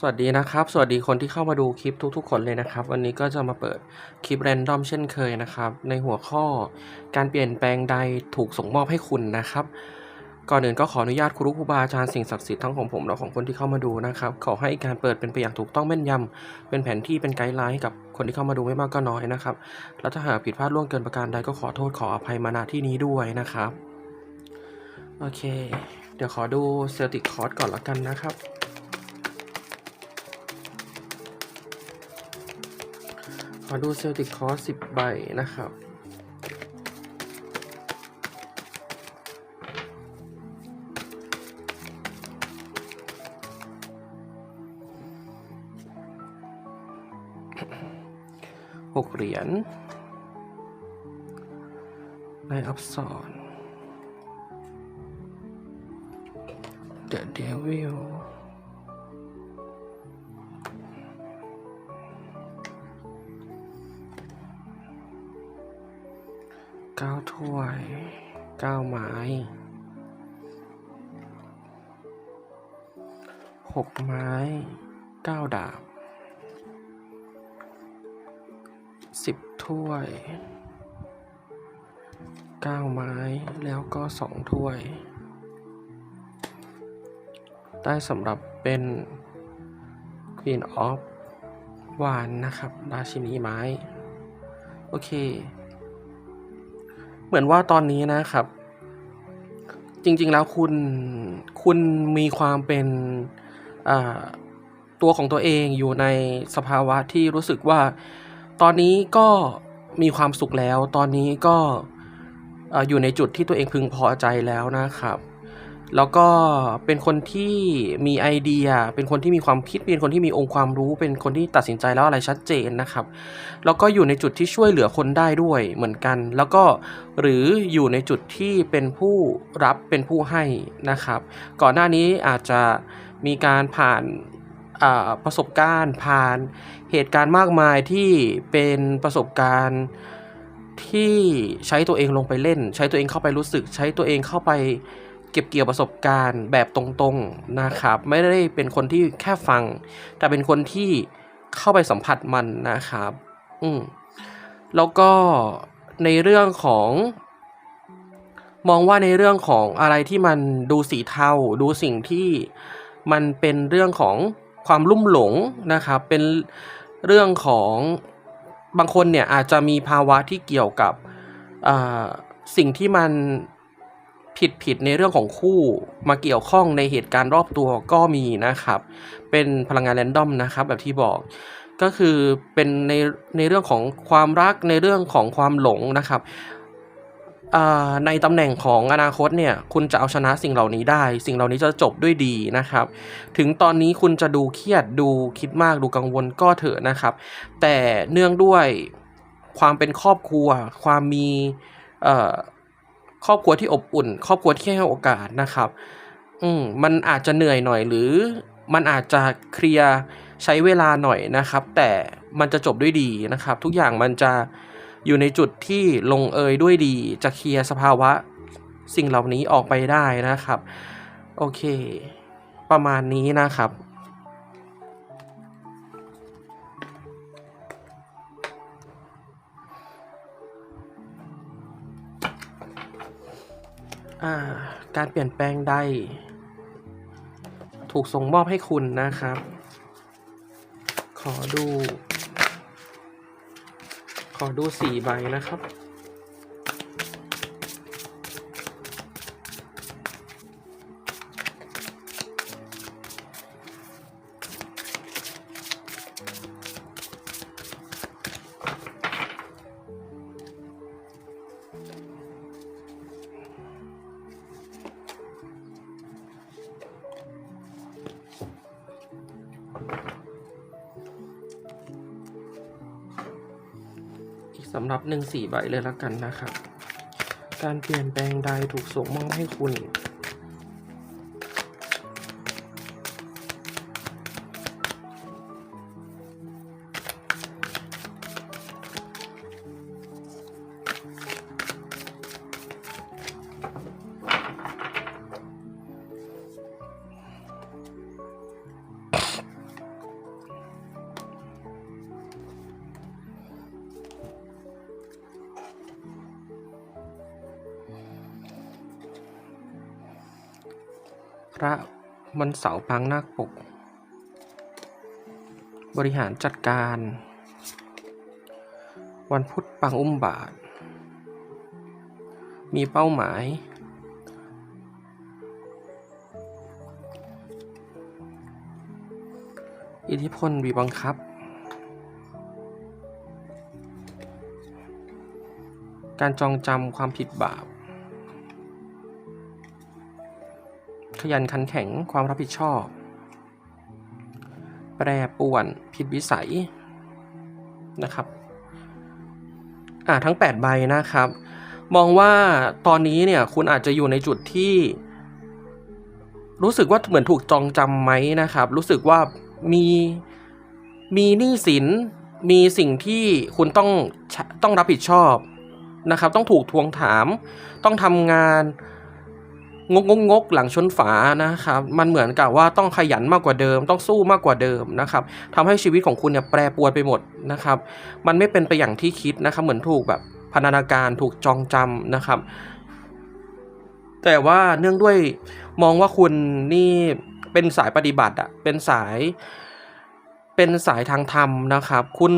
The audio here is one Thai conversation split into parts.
สวัสดีนะครับ สวัสดีคนที่เข้ามาดูคลิปทุกๆ คนเลยนะครับ วันนี้ก็จะมาเปิดคลิปแรนดอมเช่นเคยนะครับ ในหัวข้อการเปลี่ยนแปลงใดถูกส่งมอบให้คุณนะครับ ก่อนอื่นก็ขออนุญาตครูครูบาอาจารย์สิ่งศักดิ์สิทธิ์ทั้งของผมและของคนที่เข้ามาดูนะครับ ขอให้การเปิดเป็นไปอย่างถูกต้องแม่นยำเป็นแผนที่เป็นไกด์ไลน์ให้กับคนที่เข้ามาดูไม่มากก็น้อยนะครับ แล้วถ้าหากผิดพลาดล่วงเกินประการใดก็ขอโทษขออภัยมาณที่นี้ด้วยนะครับ โอเค เดี๋ยวขอดูเซลติกคอร์สก่อนละกันนะครับ ขอดูเซลติกคอร์สสิบใบนะครับ หกเหรียญนายอับสอนเดอะเดวิล เก้าถ้วยเก้าไม้หกไม้เก้าดาบสิบถ้วยเก้าไม้แล้วก็สองถ้วย ได้สำหรับเป็น Queen of วานนะครับ ราชินีไม้ โอเค เหมือนว่าตอนนี้นะครับ จริง ๆ แล้วคุณคุณมีความเป็นตัวของตัวเองอยู่ในสภาวะที่รู้สึกว่า ตอนนี้ก็มีความสุขแล้ว ตอนนี้ก็เอ่ออยู่ในจุดที่ตัวเองพึงพอใจแล้วนะครับ แล้วก็เป็นคนที่มีไอเดีย เป็นคนที่มีความคิด เป็นคนที่มีองค์ความรู้ เป็นคนที่ตัดสินใจแล้วอะไรชัดเจนนะครับ แล้วก็อยู่ในจุดที่ช่วยเหลือคนได้ด้วยเหมือนกัน แล้วก็หรืออยู่ในจุดที่เป็นผู้รับเป็นผู้ให้นะครับ ก่อนหน้านี้อาจจะมีการผ่านประสบการณ์ ผ่านเหตุการณ์มากมายที่เป็นประสบการณ์ที่ใช้ตัวเองลงไปเล่น ใช้ตัวเองเข้าไปรู้สึก ใช้ตัวเองเข้าไป เก็บเกี่ยวประสบการณ์แบบตรงๆนะครับ ไม่ได้เป็นคนที่แค่ฟัง แต่เป็นคนที่เข้าไปสัมผัสมันนะครับ อืมแล้วก็ในเรื่องของ มองว่าในเรื่องของอะไรที่มันดูสีเทาดูสิ่งที่มันเป็นเรื่องของความลุ่มหลงนะครับ เป็นเรื่องของบางคนเนี่ยอาจจะมีภาวะที่เกี่ยวกับอ่าสิ่งที่มัน ผิดผิดในเรื่องของคู่มาเกี่ยวข้องในเหตุการณ์รอบตัวก็มีนะครับ เป็นพลังงานแรนดอมนะครับ แบบที่บอกก็คือเป็นในในเรื่องของความรักในเรื่องของความหลงนะครับในตำแหน่งของอนาคตเนี่ยคุณจะเอาชนะสิ่งเหล่านี้ได้ สิ่งเหล่านี้จะจบด้วยดีนะครับ ถึงตอนนี้คุณจะดูเครียดดูคิดมากดูกังวลก็เถอะนะครับ แต่เนื่องด้วยความเป็นครอบครัว ความมี ครอบครัวที่อบอุ่น ครอบครัวที่ให้โอกาสนะครับ อืมมันอาจจะเหนื่อยหน่อยหรือมันอาจจะเคลียร์ใช้เวลาหน่อยนะครับ แต่มันจะจบด้วยดีนะครับ ทุกอย่างมันจะอยู่ในจุดที่ลงเอยด้วยดี จะเคลียร์สภาวะสิ่งเหล่านี้ออกไปได้นะครับ โอเค ประมาณนี้นะครับ การเปลี่ยนแปลงใด ถูกส่งมอบให้คุณนะครับ ขอดู ขอดูสี่ใบนะครับ สำหรับหนึ่งสี่ใบเลยแล้วกันนะครับ การเปลี่ยนแปลงใดถูกส่งมอบให้คุณ พระมันเสาร์ปางนาคปก บริหารจัดการ วันพุธปางอุ้มบาท มีเป้าหมาย อิทธิพลบีบังคับการจองจำความผิดบาป ขยันขันแข็งความรับผิดชอบ แปรป่วน ผิดวิสัยนะครับอ่าทั้ง 8 ใบนะครับ มองว่าตอนนี้เนี่ยคุณอาจจะอยู่ในจุดที่ รู้สึกว่าเหมือนถูกจองจำไหมนะครับ รู้สึกว่ามีมีหนี้สินมีสิ่งที่คุณต้องต้องรับผิดชอบนะครับ ต้องถูกทวงถาม ต้องทำงาน งกงกงกหลังชนฝานะครับมันเหมือนกับว่าต้องขยันมากกว่าเดิม ต้องสู้มากกว่าเดิมนะครับทำให้ชีวิตของคุณเนี่ยแปรปรวนไปหมดนะครับ มันไม่เป็นไปอย่างที่คิดนะครับ เหมือนถูกแบบพันธนาการถูกจองจำนะครับ แต่ว่าเนื่องด้วยมองว่าคุณนี่เป็นสายปฏิบัติอะเป็นสายเป็นสายทางธรรมนะครับ คุณ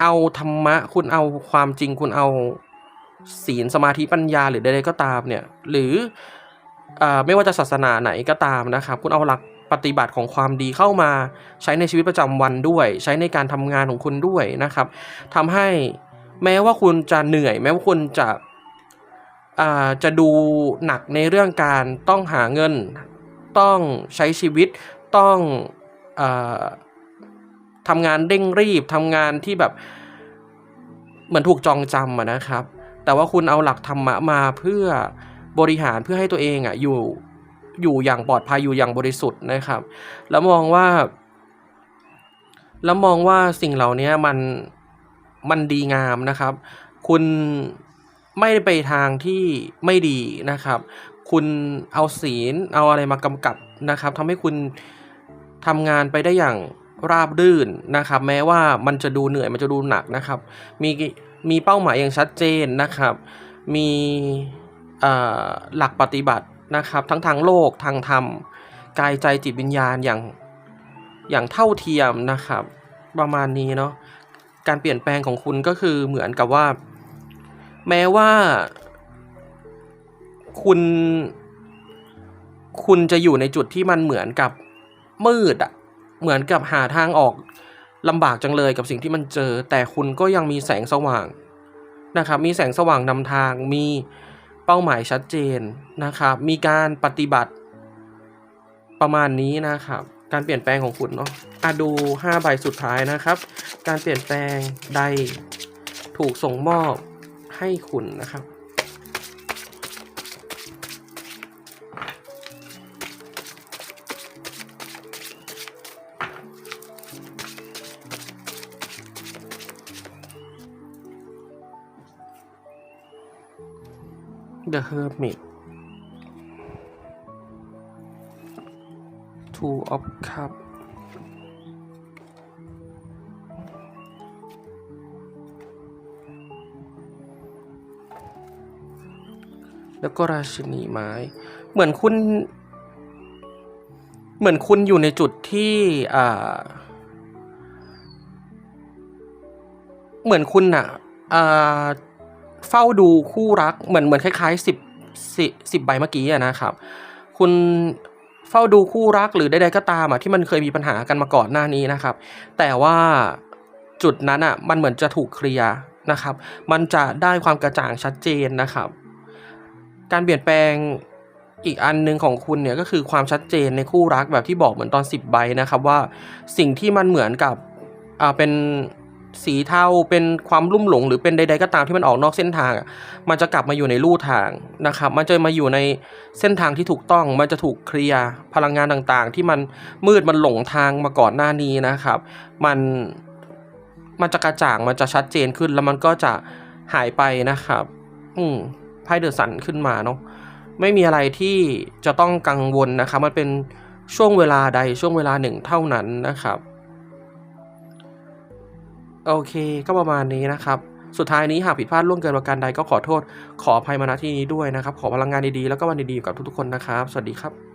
เอาธรรมะ คุณเอาความจริงคุณเอาศีลสมาธิปัญญาหรือใดๆก็ตามเนี่ย หรือ ไม่ว่าจะศาสนาไหนก็ตามนะครับ คุณเอาหลักปฏิบัติของความดีเข้ามาใช้ในชีวิตประจำวันด้วย ใช้ในการทำงานของคุณด้วยนะครับทำให้แม้ว่าคุณจะเหนื่อย แม้ว่าคุณจะจะดูหนักในเรื่องการต้องหาเงิน ต้องใช้ชีวิตต้องอทำงานเร่งรีบทำงานที่แบบเหมือนถูกจองจำนะครับ แต่ว่าคุณเอาหลักธรรมะมาเพื่อ บริหารเพื่อให้ตัวเองอะอยู่อยู่อย่างปลอดภัยอยู่อย่างบริสุทธิ์นะครับ แล้วมองว่า แล้วมองว่าสิ่งเหล่านี้มันมันดีงามนะครับ คุณไม่ไปทางที่ไม่ดีนะครับ คุณเอาศีลเอาอะไรมากำกับนะครับทำให้คุณทำงานไปได้อย่างราบรื่นนะครับ แม้ว่ามันจะดูเหนื่อยมันจะดูหนักนะครับ มีมีเป้าหมายอย่างชัดเจนนะครับ มี หลักปฏิบัตินะครับ ทั้งทางโลกทางธรรม กายใจจิตวิญญาณอย่างอย่างเท่าเทียมนะครับ ประมาณนี้เนาะการเปลี่ยนแปลงของคุณก็คือเหมือนกับว่า แม้ว่า คุณ คุณจะอยู่ในจุดที่มันเหมือนกับมืดอะเหมือนกับหาทางออกลำบากจังเลยกับสิ่งที่มันเจอ แต่คุณก็ยังมีแสงสว่างนะครับ มีแสงสว่างนำทางมี เป้าหมายชัดเจนนะครับ มีการปฏิบัติประมาณนี้นะครับ การเปลี่ยนแปลงของคุณเนาะอะดู 5 ใบสุดท้ายนะครับ การเปลี่ยนแปลงใดถูกส่งมอบให้คุณนะครับ The Hermit Two of Cup แล้วก็ราชินีไม้ เหมือนคุณ เหมือนคุณอยู่ในจุดที่อ่า เหมือนคุณอะอ่า เฝ้าดูคู่รักเหมือนเหมือนคล้ายๆสิบสิสิบใบเมื่อกี้นะครับ คุณเฝ้าดูคู่รักหรือใดๆก็ตามอะที่มันเคยมีปัญหากันมาก่อนหน้านี้นะครับ แต่ว่าจุดนั้นอะมันเหมือนจะถูกเคลียร์นะครับ มันจะได้ความกระจ่างชัดเจนนะครับ การเปลี่ยนแปลงอีกอันหนึ่งของคุณเนี่ยก็คือความชัดเจนในคู่รักแบบที่บอกเหมือนตอน 10 ใบนะครับว่าสิ่งที่มันเหมือนกับอ่าเป็น สีเทาเป็นความลุ่มหลง หรือเป็นใด ๆ ก็ตามที่มันออกนอกเส้นทางมันจะกลับมาอยู่ในลู่ทางนะครับ มันจะมาอยู่ในเส้นทางที่ถูกต้อง มันจะถูกเคลียร์พลังงานต่างๆ ที่มันมืดมันหลงทางมาก่อนหน้านี้นะครับ มันมันจะกระจ่างมันจะชัดเจนขึ้น แล้วมันก็จะหายไปนะครับ อืมไพ่เดอะสันขึ้นมาเนาะไม่มีอะไรที่จะต้องกังวลนะครับ มันเป็นช่วงเวลาใดช่วงเวลาหนึ่งเท่านั้นนะครับ โอเค ก็ประมาณนี้นะครับสุดท้ายนี้หากผิดพลาดล่วงเกินประการใดก็ขอโทษ ขออภัยมาณที่นี้ด้วยนะครับ ขอพลังงานดีๆ แล้วก็วันดีๆกับทุกๆคนนะครับ สวัสดีครับ